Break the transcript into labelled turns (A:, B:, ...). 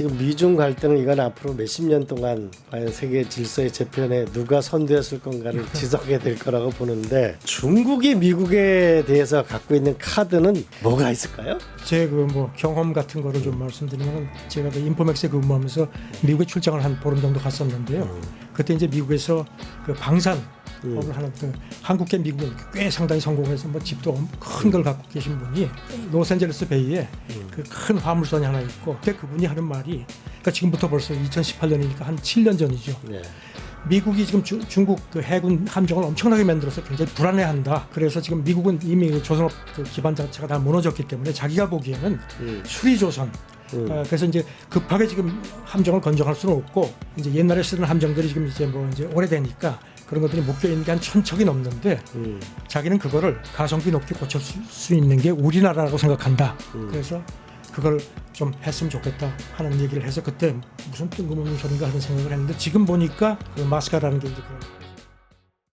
A: 지금 미중 갈등은 이건 앞으로 몇십 년 동안 과연 세계 질서의 재편에 누가 선두였을 건가를 지적하게 될 거라고 보는데 중국이 미국에 대해서 갖고 있는 카드는 뭐가 있을까요?
B: 제 그 뭐 경험 같은 거를 좀 말씀드리면 제가 그 인포맥스에 근무하면서 미국에 출장을 한 보름 정도 갔었는데요. 그때 이제 미국에서 그 방산 업을 하는 그 한국계 미국인 꽤 상당히 성공해서 뭐 집도 큰 걸 갖고 계신 분이 로스앤젤레스 베이에 그 큰 화물선이 하나 있고 그때 그분이 하는 말이 그러니까 지금부터 벌써 2018년이니까 한 7년 전이죠.
A: 네.
B: 미국이 지금 주- 중국 그 해군 함정을 엄청나게 만들어서 굉장히 불안해한다. 그래서 지금 미국은 이미 그 조선업 그 기반 자체가 다 무너졌기 때문에 자기가 보기에는
A: 음.
B: 수리조선.
A: 음.
B: 어, 그래서 이제 급하게 지금 함정을 건정할 수는 없고 이제 옛날에 쓰던 함정들이 지금 이제 뭐 이제 오래되니까 그런 것들이 묶여 있는 게 한 천 척이 넘는데
A: 음.
B: 자기는 그거를 가성비 높게 고칠 수 있는 게 우리나라라고 생각한다.
A: 음.
B: 그래서 그걸 좀 했으면 좋겠다 하는 얘기를 해서 그때 무슨 뜬금없는 소린가 하는 생각을 했는데 지금 보니까 그 마스카라는 게 이제 그런